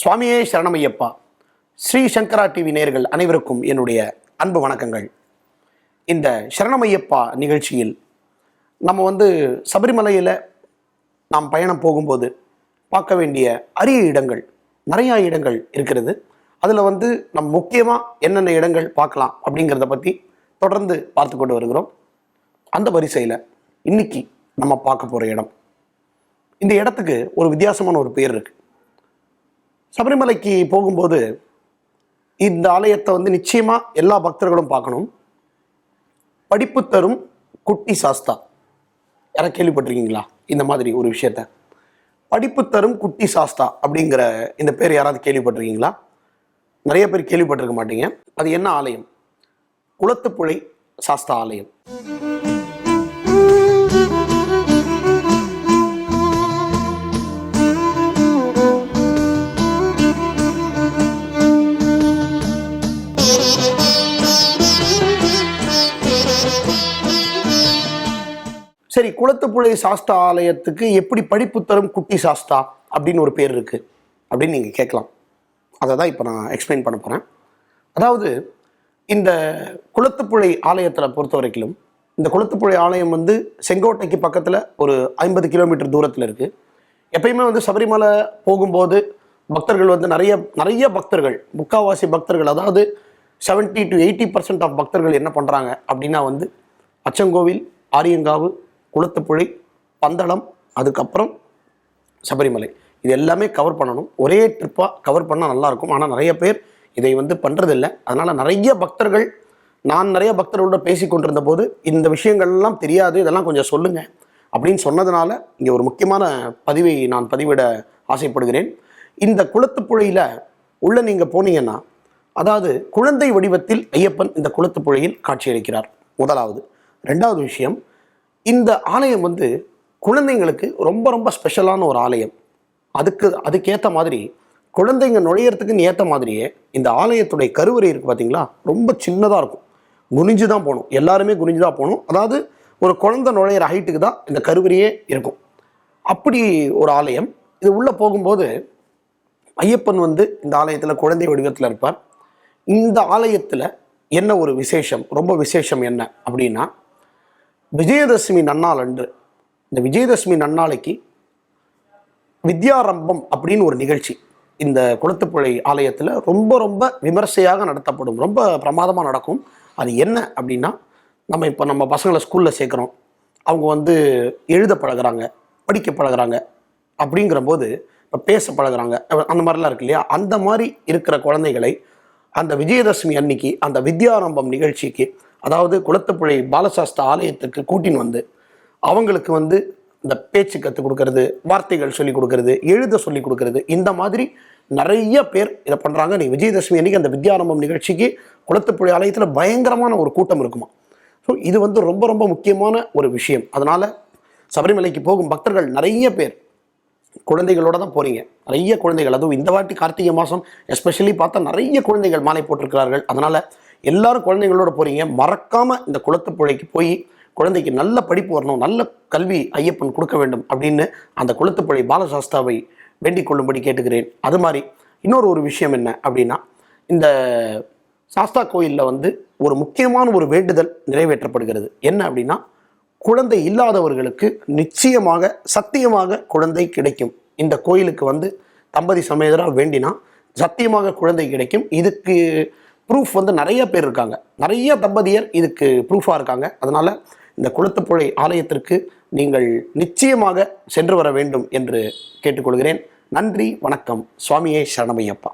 சுவாமியே சரணமையப்பா. ஸ்ரீ சங்கரா டிவி நேர்கள் அனைவருக்கும் என்னுடைய அன்பு வணக்கங்கள். இந்த சரணமையப்பா நிகழ்ச்சியில் நம்ம வந்து சபரிமலையில் நாம் பயணம் போகும்போது பார்க்க வேண்டிய அரிய இடங்கள் நிறையா இடங்கள் இருக்கிறது. அதில் வந்து நம் முக்கியமாக என்னென்ன இடங்கள் பார்க்கலாம் அப்படிங்கிறத பற்றி தொடர்ந்து பார்த்து கொண்டு வருகிறோம். அந்த வரிசையில் இன்னைக்கு நம்ம பார்க்க போகிற இடம். இந்த இடத்துக்கு ஒரு வித்தியாசமான ஒரு பேர் இருக்குது சபரிமலைக்கு போகும்போது இந்த ஆலயத்தை வந்து நிச்சயமாக எல்லா பக்தர்களும் பார்க்கணும். படிப்பு தரும் குட்டி சாஸ்தா. யாராவது கேள்விப்பட்டிருக்கீங்களா? இந்த மாதிரி ஒரு விஷயத்த. படிப்பு தரும் குட்டி சாஸ்தா அப்படிங்கிற இந்த பேர் யாராவது கேள்விப்பட்டிருக்கீங்களா? நிறைய பேர் கேள்விப்பட்டிருக்க மாட்டீங்க. அது என்ன ஆலயம்? குளத்துப்புழை சாஸ்தா ஆலயம். சரி குளத்துப்புழை சாஸ்தா ஆலயத்துக்கு எப்படி படிப்பு தரும் குட்டி சாஸ்தா அப்படின்னு ஒரு பேர் இருக்கு. அப்படின்னு நீங்கள் கேட்கலாம். அதை தான் இப்போ நான் எக்ஸ்பிளைன் பண்ண போகிறேன் அதாவது இந்த குளத்துப்புழை ஆலயத்தில் பொறுத்த வரைக்கும் இந்த குளத்துப்புழை ஆலயம் வந்து செங்கோட்டைக்கு பக்கத்தில் ஒரு ஐம்பது கிலோமீட்டர் தூரத்தில் இருக்குது எப்பயுமே வந்து சபரிமலை போகும்போது பக்தர்கள் வந்து நிறைய நிறைய பக்தர்கள் முக்காவாசி பக்தர்கள் அதாவது 70 டு எயிட்டி பர்சன்ட் ஆஃப் பக்தர்கள் என்ன பண்ணுறாங்க அப்படின்னா வந்து அச்சங்கோவில் ஆரியங்காவு குளத்துப்புழை பந்தளம் அதுக்கப்புறம் சபரிமலை. இது எல்லாமே கவர் பண்ணணும். ஒரே ட்ரிப்பாக கவர் பண்ணால் நல்லாயிருக்கும் ஆனால் நிறைய பேர் இதை வந்து பண்ணுறதில்ல அதனால் நிறைய பக்தர்கள் நான் நிறைய பக்தர்களோட பேசி கொண்டிருந்த போது இந்த விஷயங்கள்லாம் தெரியாது. இதெல்லாம் கொஞ்சம் சொல்லுங்கள் அப்படின்னு சொன்னதுனால இங்கே ஒரு முக்கியமான பதிவை நான் பதிவிட ஆசைப்படுகிறேன். இந்த குளத்துப்புழையில் உள்ளே நீங்கள் போனீங்கன்னா அதாவது குழந்தை வடிவத்தில் ஐயப்பன் இந்த குளத்துப்புழையில் காட்சியளிக்கிறார். முதலாவது. ரெண்டாவது விஷயம் இந்த ஆலயம் வந்து குழந்தைங்களுக்கு ரொம்ப ரொம்ப ஸ்பெஷலான ஒரு ஆலயம். அதுக்கு அதுக்கேற்ற மாதிரி குழந்தைங்க நுழையிறதுக்குன்னு ஏற்ற மாதிரியே இந்த ஆலயத்துடைய கருவறை இருக்குது பார்த்தீங்களா ரொம்ப சின்னதாக இருக்கும். குனிஞ்சு தான் போகணும். எல்லாருமே குனிஞ்சு தான் போகணும். அதாவது ஒரு குழந்தை நுழையிற ஹைட்டுக்கு தான் இந்த கருவறையே இருக்கும். அப்படி ஒரு ஆலயம். இது உள்ளே போகும்போது ஐயப்பன் வந்து இந்த ஆலயத்தில் குழந்தை வடிவத்தில் இருப்பார். இந்த ஆலயத்தில் என்ன ஒரு விசேஷம்? ரொம்ப விசேஷம் என்ன அப்படின்னா விஜயதசமி நன்னாள் அன்று இந்த விஜயதசமி நன்னாளைக்கு வித்யாரம்பம் அப்படின்னு ஒரு நிகழ்ச்சி இந்த குளத்துப்புழை ஆலயத்தில் ரொம்ப ரொம்ப விமர்சையாக நடத்தப்படும். ரொம்ப பிரமாதமாக நடக்கும். அது என்ன அப்படின்னா நம்ம இப்போ நம்ம பசங்களை ஸ்கூலில் சேர்க்குறோம். அவங்க வந்து எழுத பழகுறாங்க படிக்க பழகுறாங்க அப்படிங்கிற போது இப்போ பேச பழகுறாங்க. அந்த மாதிரிலாம் இருக்கு இல்லையா? அந்த மாதிரி இருக்கிற குழந்தைகளை அந்த விஜயதசமி அன்னைக்கு அந்த வித்யாரம்பம் நிகழ்ச்சிக்கு அதாவது குளத்துப்புழை பாலசாஸ்திர ஆலயத்துக்கு கூட்டின்னு வந்து அவங்களுக்கு வந்து இந்த பேச்சு கற்றுக் கொடுக்கறது வார்த்தைகள் சொல்லிக் கொடுக்கறது எழுத சொல்லி கொடுக்கறது இந்த மாதிரி நிறைய பேர் இதை பண்ணுறாங்க நீ விஜயதசமி அன்றைக்கி அந்த வித்யாரம்பம் நிகழ்ச்சிக்கு குளத்துப்புழை ஆலயத்தில் பயங்கரமான ஒரு கூட்டம் இருக்குமா. ஸோ இது வந்து ரொம்ப ரொம்ப முக்கியமான ஒரு விஷயம். அதனால் சபரிமலைக்கு போகும் பக்தர்கள் நிறைய பேர் குழந்தைகளோட தான் போகிறீங்க நிறைய குழந்தைகள் அதுவும் இந்த வாட்டி கார்த்திகை மாதம் எஸ்பெஷலி பார்த்தா நிறைய குழந்தைகள் மாலை போட்டிருக்கிறார்கள். அதனால் எல்லாரும் குழந்தைகளோட போகிறீங்க மறக்காமல் இந்த குளத்துப்புழைக்கு போய் குழந்தைக்கு நல்ல படிப்பு வரணும் நல்ல கல்வி ஐயப்பன் கொடுக்க வேண்டும் அப்படின்னு அந்த குளத்துப்புழை பாலசாஸ்தாவை வேண்டிக் கொள்ளும்படி கேட்டுக்கிறேன். அது மாதிரி இன்னொரு ஒரு விஷயம் என்ன அப்படின்னா இந்த சாஸ்தா கோயிலில் வந்து ஒரு முக்கியமான ஒரு வேண்டுதல் நிறைவேற்றப்படுகிறது. என்ன அப்படின்னா குழந்தை இல்லாதவர்களுக்கு நிச்சயமாக சத்தியமாக குழந்தை கிடைக்கும். இந்த கோயிலுக்கு வந்து தம்பதி சமேதராக வேண்டினா சத்தியமாக குழந்தை கிடைக்கும். இதுக்கு ப்ரூஃப் வந்து நிறைய பேர் இருக்காங்க. நிறைய தம்பதியர் இதுக்கு ப்ரூஃபாக இருக்காங்க. அதனால் இந்த குளத்துப்புழை ஆலயத்திற்கு நீங்கள் நிச்சயமாக சென்று வர வேண்டும் என்று கேட்டுக்கொள்கிறேன். நன்றி வணக்கம். சுவாமியே சரணமையப்பா.